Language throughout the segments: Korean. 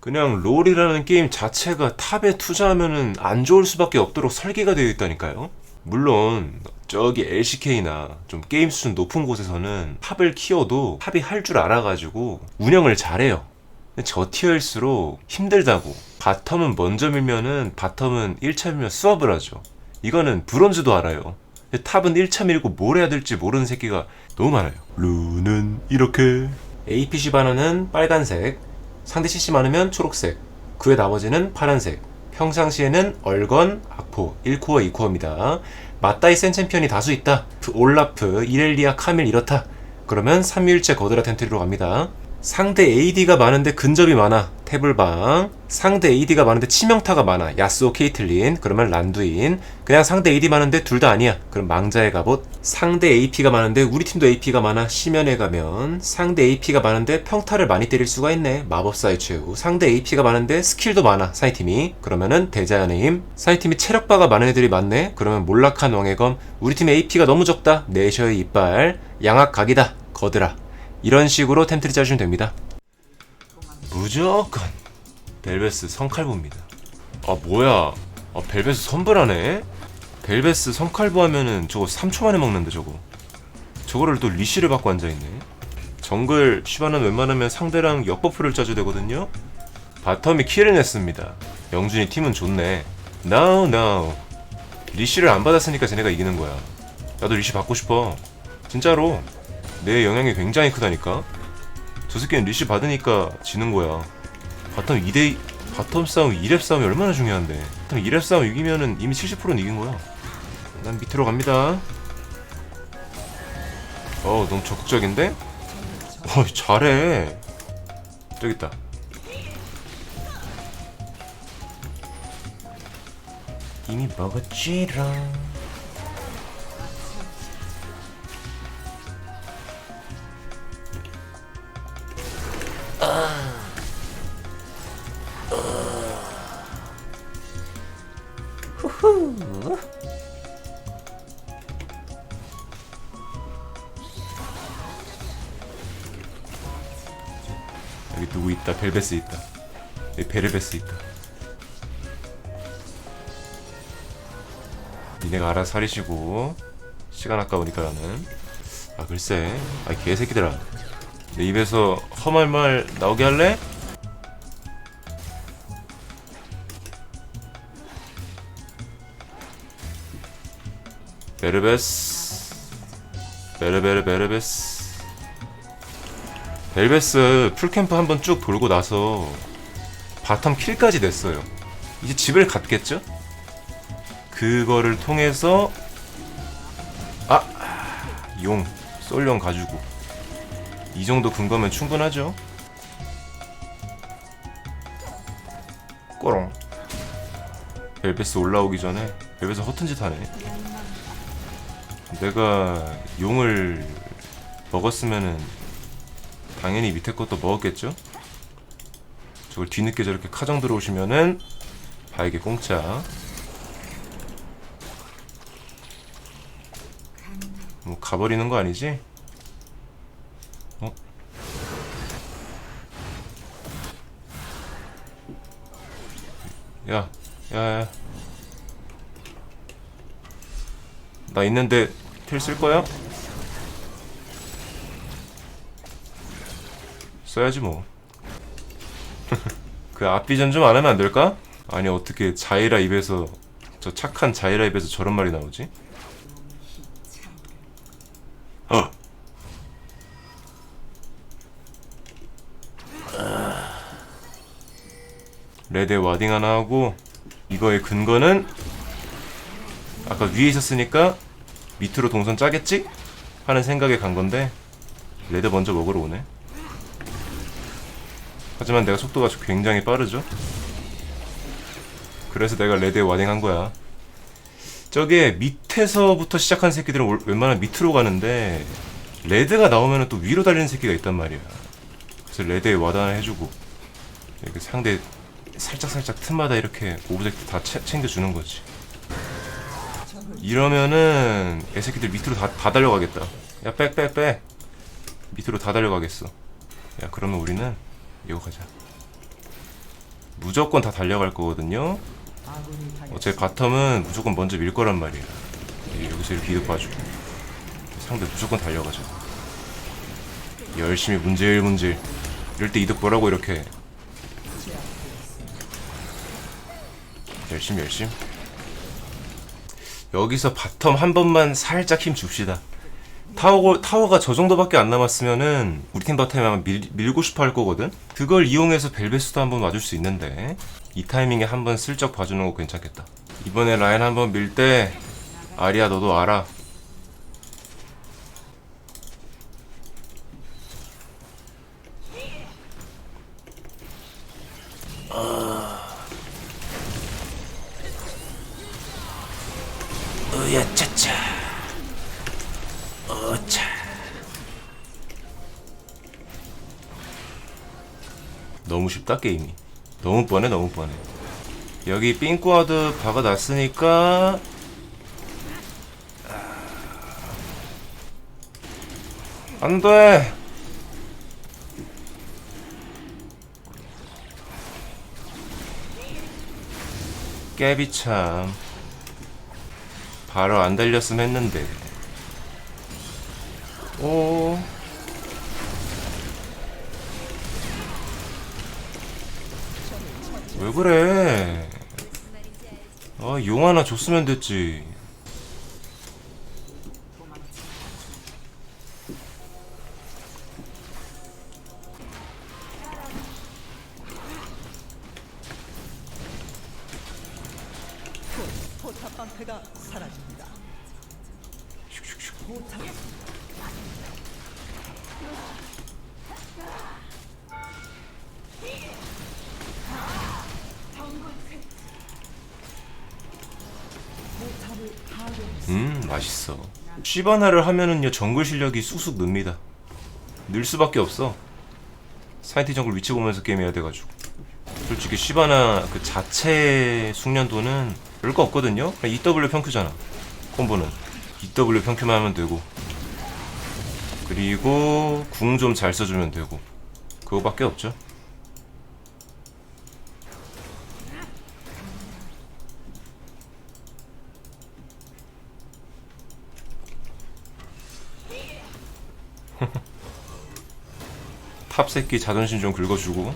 그냥 롤이라는 게임 자체가 탑에 투자하면은 안 좋을 수밖에 없도록 설계가 되어 있다니까요. 물론 저기 LCK나 좀 게임 수준 높은 곳에서는 탑을 키워도 탑이 할 줄 알아가지고 운영을 잘해요. 저 티어일수록 힘들다고. 바텀은 먼저 밀면은 바텀은 1차 밀면 수업을 하죠. 이거는 브론즈도 알아요. 탑은 1차 밀고 뭘 해야 될지 모르는 새끼가 너무 많아요. 루는 이렇게. APC 반원은 빨간색, 상대 CC 많으면 초록색, 그 외 나머지는 파란색. 평상시에는 얼건, 악포, 1코어, 2코어입니다. 맞다이 센 챔피언이 다수 있다. 그 올라프, 이렐리아, 카밀 이렇다. 그러면 3일째 거드라 텐트리로 갑니다. 상대 AD가 많은데 근접이 많아. 태블방. 상대 AD가 많은데 치명타가 많아. 야스오 케이틀린. 그러면 란두인. 그냥 상대 AD 많은데 둘 다 아니야. 그럼 망자의 갑옷. 상대 AP가 많은데 우리 팀도 AP가 많아. 심연에 가면. 상대 AP가 많은데 평타를 많이 때릴 수가 있네. 마법사의 최후. 상대 AP가 많은데 스킬도 많아. 사이팀이. 그러면은 대자연의 힘. 사이팀이 체력바가 많은 애들이 많네. 그러면 몰락한 왕의 검. 우리 팀 AP가 너무 적다. 내셔의 이빨. 양악 각이다. 거드라. 이런 식으로 템트리 짜주시면 됩니다. 무조건 벨베스 성칼부입니다. 아 뭐야? 아 벨베스 선불하네? 벨베스 성칼부 하면은 저거 3초 만에 먹는데 저거. 저거를 또 리시를 받고 앉아있네. 정글 시바는 웬만하면 상대랑 역버프를 짜주 되거든요. 바텀이 킬을 냈습니다. 영준이 팀은 좋네. No no. 리시를 안 받았으니까 쟤네가 이기는 거야. 나도 리시 받고 싶어. 진짜로. 내 영향이 굉장히 크다니까. 저 새끼는 리시 받으니까 지는 거야. 바텀 2대 바텀 싸움 2렙 싸움이 얼마나 중요한데. 바텀 2렙 싸움 이기면은 이미 70%는 이긴 거야. 난 밑으로 갑니다. 어, 너무 적극적인데? 어, 잘해. 저기 있다. 이미 먹었지롱. 여기 누구 있다. 벨베스 있다. 여기 베르베스 있다. 니네가 알아서 사리시고 시간 아까우니까 나는 아 글쎄 아 개새끼들아 내 입에서 험할 말 나오게 할래? 베르베스 베르베르 베르베스 벨베스 풀캠프 한번 쭉 돌고 나서 바텀 킬까지 냈어요. 이제 집을 갔겠죠? 그거를 통해서 아! 용, 솔룡 가지고 이 정도 근거면 충분하죠? 꼬롱 벨베스 올라오기 전에 벨베스 허튼 짓 하네 내가 용을 먹었으면은 당연히 밑에 것도 먹었겠죠? 저걸 뒤늦게 저렇게 카정 들어오시면은 바에게 공짜 뭐 가버리는 거 아니지? 어? 야, 야, 야. 나 있는데 텔 쓸 거야? 써야지 뭐. 그 앞비전 좀 안 하면 안 될까? 아니 어떻게 자이라 입에서 저 착한 자이라 입에서 저런 말이 나오지? 어. 레드 와딩 하나 하고 이거의 근거는 아까 위에 있었으니까 밑으로 동선 짜겠지? 하는 생각에 간 건데 레드 먼저 먹으러 오네. 하지만 내가 속도가 굉장히 빠르죠? 그래서 내가 레드에 와딩한 거야. 저게 밑에서부터 시작한 새끼들은 올- 웬만하면 밑으로 가는데 레드가 나오면 또 위로 달리는 새끼가 있단 말이야. 그래서 레드에 와단을 해주고 이렇게 상대 살짝살짝 틈마다 이렇게 오브젝트 다 채- 챙겨주는 거지. 이러면은 애새끼들 밑으로 다, 다 달려가겠다. 야, 빽, 빽, 빽. 밑으로 다 달려가겠어. 야, 그러면 우리는 이거 가자. 무조건 다 달려갈 거거든요. 어차피 바텀은 무조건 먼저 밀 거란 말이야. 여기서 이렇게 이득 봐주고 상대 무조건 달려가죠. 열심히 문질 문질. 이럴 때 이득 보라고 이렇게. 열심히 열심히. 여기서 바텀 한 번만 살짝 힘 줍시다. 타워, 타워가 저 정도밖에 안 남았으면은 우리 팀 바텀에 아마 밀, 밀고 싶어 할 거거든? 그걸 이용해서 벨베스도 한번 와줄 수 있는데 이 타이밍에 한번 슬쩍 봐주는 거 괜찮겠다. 이번에 라인 한번 밀 때 아리야 너도 알아. 으야 차차 어차. 너무 쉽다 게임이. 너무 뻔해 너무 뻔해. 여기 삥꾸아드 박아놨으니까 안돼! 깨비 참. 바로 안 달렸으면 했는데 오 왜 그래? 아, 용 하나 줬으면 됐지. 포탑 방패가 사라집니다. 음, 맛있어. 쉬바나를 하면은요, 정글 실력이 쑥쑥 늡니다. 늘 수밖에 없어. 사이티 정글 위치 보면서 게임해야 돼가지고. 솔직히 쉬바나 그 자체 숙련도는 별거 없거든요? 그냥 EW 평큐잖아. 콤보는. EW 평큐만 하면 되고. 그리고 궁 좀 잘 써주면 되고. 그거밖에 없죠. 탑 새끼 자존심 좀 긁어주고.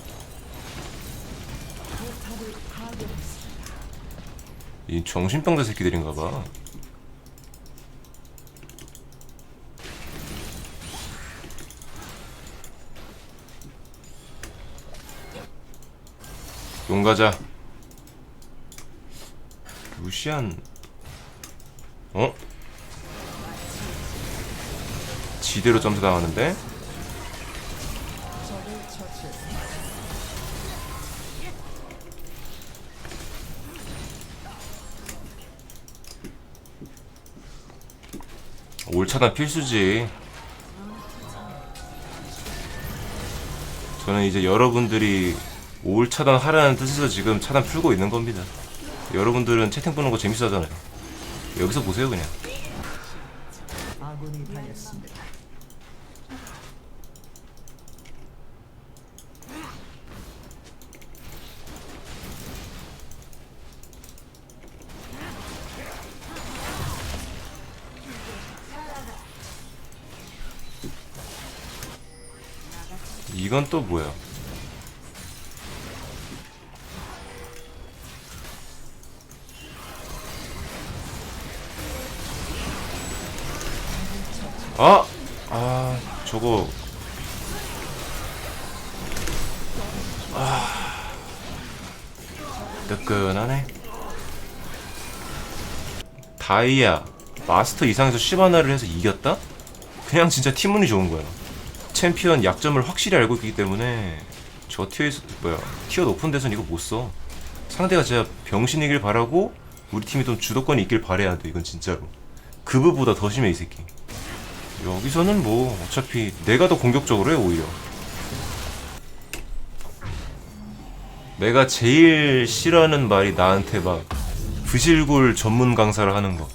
이 정신병자 새끼들인가봐. 용가자. 루시안. 어? 지대로 점수 당하는데? 적을 처치했습니다. 올 차단 필수지. 저는 이제 여러분들이 올 차단 하라는 뜻에서 지금 차단 풀고 있는 겁니다. 여러분들은 채팅 보는 거 재밌어 하잖아요. 여기서 보세요, 그냥. 이건 또 뭐야? 아! 아, 저거. 아. 뜨끈하네. 다이아, 마스터 이상에서 10하나를 해서 이겼다? 그냥 진짜 팀운이 좋은 거야. 챔피언 약점을 확실히 알고 있기 때문에 저 티어에서 뭐야 티어 높은 데선 이거 못 써. 상대가 진짜 병신이길 바라고 우리 팀이 좀 주도권이 있길 바래야 돼. 이건 진짜로. 그브보다 더 심해 이 새끼. 여기서는 뭐 어차피 내가 더 공격적으로 해 오히려. 내가 제일 싫어하는 말이 나한테 막 부실골 전문 강사를 하는 거.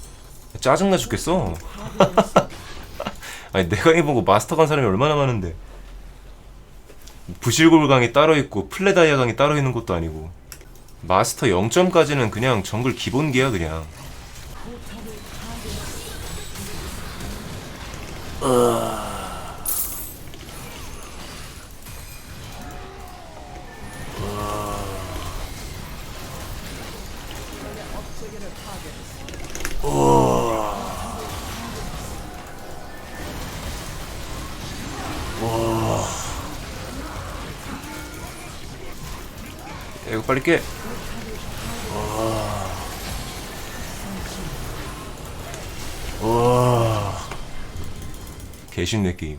짜증나 죽겠어. 아니 내가 해보고 마스터 간 사람이 얼마나 많은데 부실골 강이 따로 있고 플레다이아 강이 따로 있는 것도 아니고 마스터 0점까지는 그냥 정글 기본기야 그냥 야, 이거 빨리 깨 개쉽네 게임